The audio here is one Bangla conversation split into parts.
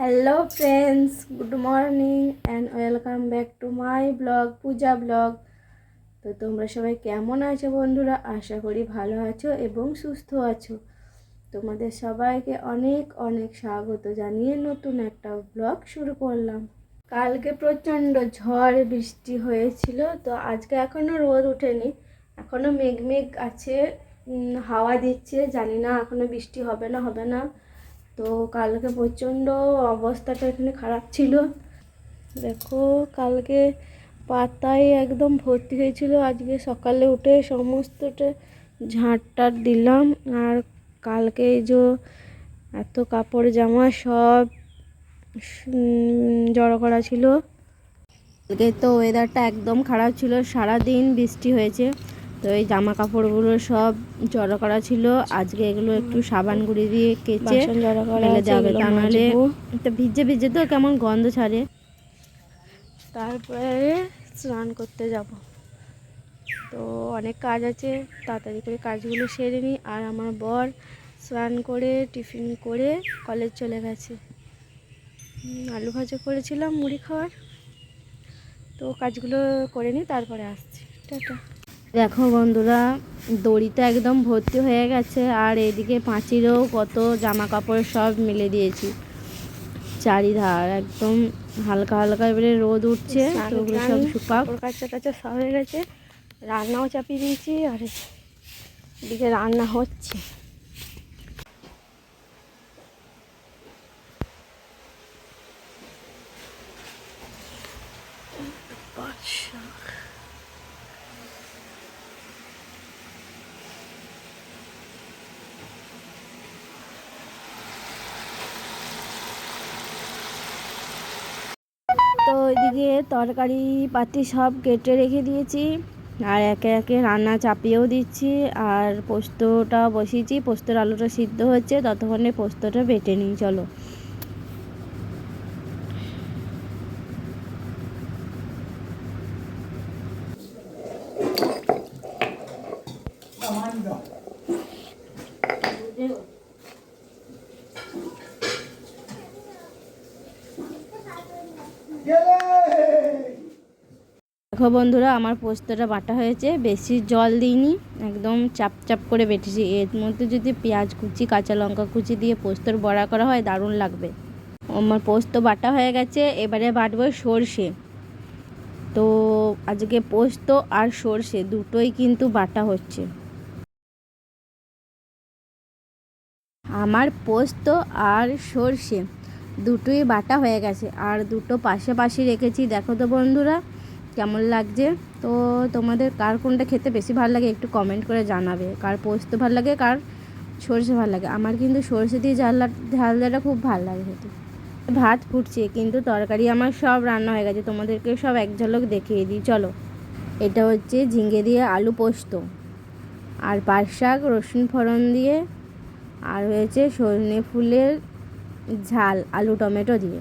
Hello friends good morning and welcome back to my blog Puja blog তো তোমরা সবাই কেমন আছো বন্ধুরা? আশা করি ভালো আছো এবং সুস্থ আছো। তোমাদের সবাইকে অনেক অনেক স্বাগত জানিয়ে নতুন একটা ব্লগ শুরু করলাম। কালকে প্রচণ্ড ঝড়, বৃষ্টি হয়েছিল, তো আজকে এখনও রোদ ওঠেনি। এখনও মেঘ মেঘ আছে হাওয়া দিচ্ছে, জানি না এখনও বৃষ্টি হবে না হবে না। তো কালকে প্রচণ্ড অবস্থাটা এখানে খারাপ ছিল। দেখো, কালকে পাতায় একদম ভর্তি হয়েছিল। আজকে সকালে উঠে সমস্তটা ঝাঁটটার দিলাম। আর কালকে যে এত কাপড় জামা সব জড়ো করা ছিল। কালকে তো ওয়েদারটা একদম খারাপ ছিল। সারা দিন বৃষ্টি হয়েছে। তো এই জামা কাপড়গুলো সব জড়ো করা ছিল। আজকে এগুলো একটু সাবান গুঁড়ি দিয়ে কেচে মেলে যাবে তা নাহলে তো ভিজে ভিজে তো কেমন গন্ধ ছাড়ে। তারপরে স্নান করতে যাব। তো অনেক কাজ আছে তাড়াতাড়ি করে কাজগুলো সেরে নিই। আর আমার বর স্নান করে টিফিন করে কলেজ চলে গেছে। আলু ভাজা করেছিলাম মুড়ি খাওয়ার। তো কাজগুলো করে নিই তারপরে আসছি। টাটা। দেখো বন্ধুরা দড়িটা একদম ভর্তি হয়ে গেছে আর এদিকে পাঁচিরেও কত জামা কাপড় সব মিলে দিয়েছি। চারিধার একদম হালকা হালকা এবারে রোদ উঠছে ওগুলো সব শুকাক। কাঁচা টাচা সব হয়ে গেছে রান্নাও চাপিয়ে দিয়েছি আর এদিকে রান্না হচ্ছে। ওইদিকে তরকারি পাতি সব কেটে রেখে দিয়েছি। আর একে একে রান্না চাপিয়েও দিচ্ছি। আর পোস্তটা বসিয়েছি। পোস্তর আলুটা সিদ্ধ হচ্ছে। ততক্ষণে পোস্তটা বেটে নিই, চলো। দেখো বন্ধুরা, আমার পোস্তটা বাটা হয়েছে। বেশি জল দিইনি, একদম চাপ চাপ করে বেটেছি। এর মধ্যে যদি পেঁয়াজ কুচি, কাঁচা লঙ্কা কুচি দিয়ে পোস্তর বড়া করা হয়, দারুণ লাগবে। আমার পোস্ত বাটা হয়ে গেছে, এবারে বাটবো সর্ষে। তো আজকে পোস্ত আর সর্ষে দুটোই কিন্তু বাটা হচ্ছে। আমার পোস্ত আর সর্ষে দুটোই বাটা হয়ে গেছে, আর দুটো পাশাপাশি রেখেছি। দেখো তো বন্ধুরা কেমন লাগছে? তো তোমাদের কার কোনটা খেতে বেশি ভালো লাগে একটু কমেন্ট করে জানাবে। কার পোস্ত ভালো লাগে, কার সর্ষে ভালো লাগে। আমার কিন্তু সর্ষে দিয়ে ঝাল ঝালদাটা খুব ভালো লাগে খেতে। ভাত ফুটছে, কিন্তু তরকারি আমার সব রান্না হয়ে গেছে। তোমাদেরকে সব এক ঝলক দেখিয়ে দিই। চলো। এটা হচ্ছে ঝিঙে দিয়ে আলু পোস্ত। আর পাট শাক, রসুন ফোড়ন দিয়ে। আর হয়েছে সজনে ফুলের ঝাল, আলু টমেটো দিয়ে।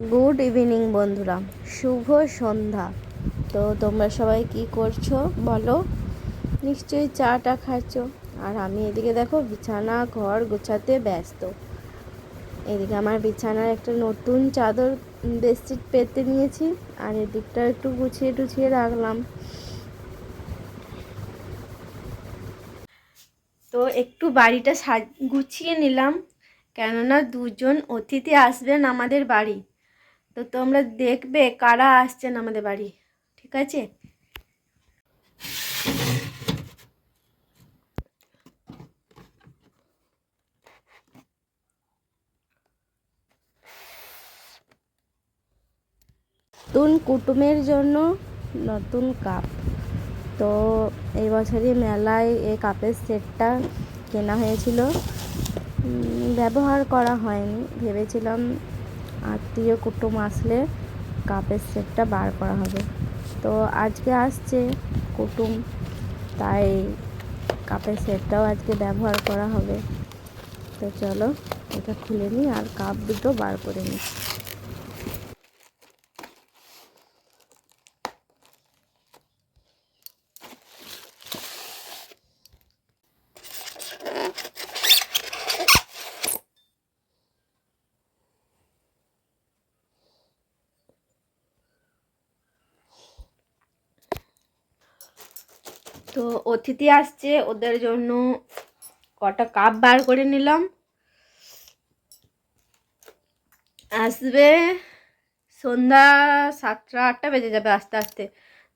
গুড ইভিনিং বন্ধুরা। শুভ সন্ধ্যা। তো তোমরা সবাই কি করছ? বলো। নিশ্চয়ই চাটা খাচ্ছ। আর আমি এদিকে দেখো, বিছানা, ঘর গোছাতে ব্যস্ত। এদিকে আমার বিছানার একটা নতুন চাদর বেডশিট পেতে নিয়েছি। আর এদিকটা একটু গুছিয়ে টুছিয়ে রাখলাম। তো একটু বাড়িটা গুছিয়ে নিলাম। কেননা দুজন অতিথি আসবেন আমাদের বাড়ি। তো তোমরা দেখবে কারা আসছেন আমাদের বাড়ি, ঠিক আছে? নতুন কুটুমের জন্য নতুন কাপ। তো এই বছরই মেলায় এই কাপের সেটটা কেনা হয়েছিল। ব্যবহার করা হয়নি, ভেবেছিলাম আত্মীয় কুটুম আসলে কাপের সেটটা বার করা হবে। তো আজকে আসছে কুটুম, তাই কাপের সেটটাও আজকে ব্যবহার করা হবে। তো চলো এটা খুলে নিই আর কাপ দুটো বার করে নিই। তো অতিথি আসছে, ওদের জন্য কটা কাপ বার করে নিলাম। আসবে সন্ধ্যা সাতটা, আটটা বেজে যাবে আস্তে আস্তে।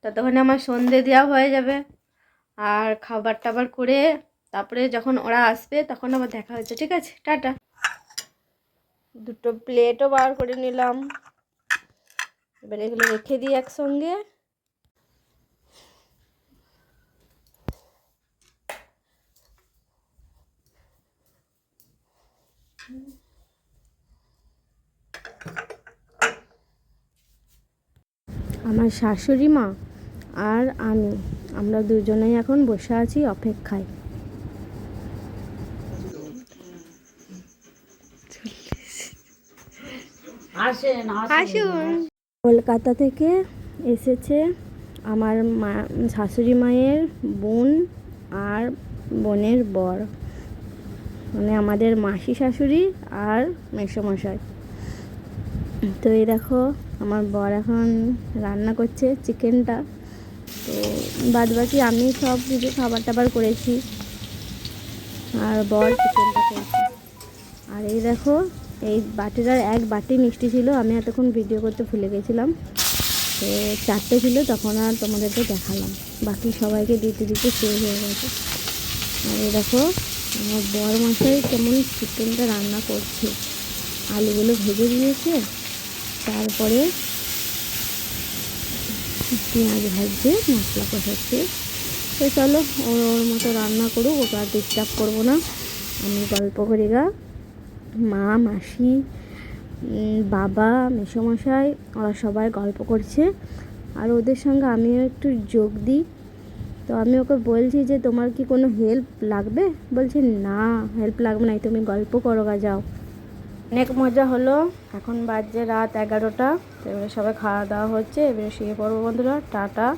ততক্ষণে আমার সন্ধে দেওয়া হয়ে যাবে। আর খাবার টাবার করে তারপরে যখন ওরা আসবে, তখন আবার দেখা হচ্ছে ঠিক আছে, টাটা। দুটো প্লেটও বার করে নিলাম। এবার এগুলো রেখে দিই একসঙ্গে। আমার শাশুড়ি মা আর আমি আমরা দুজনেই এখন বসে আছি অপেক্ষায়। কলকাতা থেকে এসেছে আমার মা শাশুড়ি মায়ের বোন আর বোনের বর। মানে আমাদের মাসি শাশুড়ি আর মেসোমশাই। তো এই দেখো, আমার বর এখন রান্না করছে চিকেনটা। তো বাদ বাকি আমি সব কিছু খাবার টাবার করেছি। আর বর চিকেনটা করেছে আর এই দেখো, এই বাটিটার এক বাটি মিষ্টি ছিল, আমি এতক্ষণ ভিডিও করতে ভুলে গেছিলাম। তো চারটে ছিল, তখন আর তোমাদেরকে দেখালাম। বাকি সবাইকে দিতে দিতে শেষ হয়ে গেছে। আর এই দেখো আমার বর মশাই কেমন চিকেনটা রান্না করছে। আলুগুলো ভেজে দিয়েছে, তারপরে পেঁয়াজ ভাজছে, মশলা কষাচ্ছে। তো চলো, ওর ওর মতো রান্না করুক, ওকে আর ডিস্টার্ব করব না। আমি গল্প করি গা। মা, মাসি বাবা, মেসোমশাই, ওরা সবাই গল্প করছে। আর ওদের সঙ্গে আমিও একটু যোগ দিই। তো আমি ওকে বলছি যে, তোমার কি কোনো হেল্প লাগবে? বলছে, না হেল্প লাগবে না তুমি গল্প করো গা, যাও। অনেক মজা হলো। এখন বাজে রাত এগারোটা, তো এবারে সবাই খাওয়া দাওয়া হচ্ছে, এবারে শুয়ে পড়ব বন্ধুরা, টাটা।